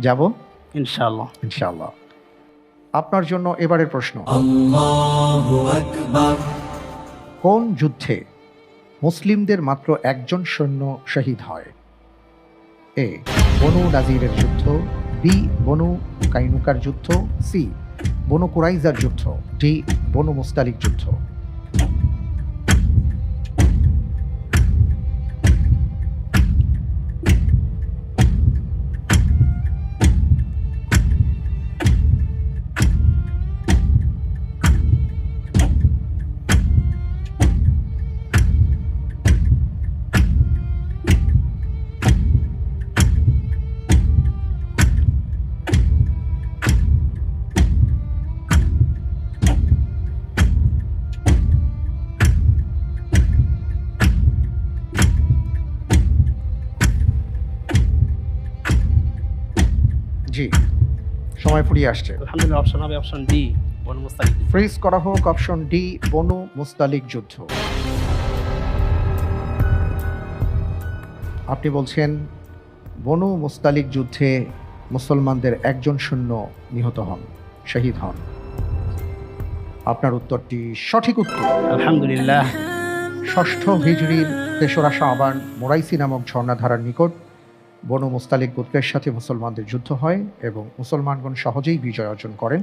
যাব? ইনশাআল্লাহ। ইনশাআল্লাহ। আপনার জন্য এবারের প্রশ্ন। কোন যুদ্ধে মুসলিমদের মাত্র একজন সৈন্য শহীদ হয়? এ বনু নাজিরের যুদ্ধ বি বনু কাইনুকার যুদ্ধ সি বনু কুরাইজার যুদ্ধ ডি বনু মুস্তালিক যুদ্ধ। জি সময় ফুরিয়ে আসছে। আলহামদুলিল্লাহ অপশন হবে অপশন ডি বন মুস্তাকিদ ফ্রিজ করা হোক অপশন ডি বনু মুস্তালিক যুদ্ধ। আপনি বলছেন বনু মুস্তালিক যুদ্ধে মুসলমানদের একজন সৈন্য নিহত হন শহীদ হন। আপনার উত্তরটি সঠিক উত্তর। আলহামদুলিল্লাহ। ষষ্ঠ হিজড়ির তেসরা শাহবান মোরাইসি নামক ঝর্ণাধারার নিকট বনু মুস্তালিক গোত্রের সাথে মুসলমানদের যুদ্ধ হয় এবং মুসলমানগণ সহজেই বিজয় অর্জন করেন।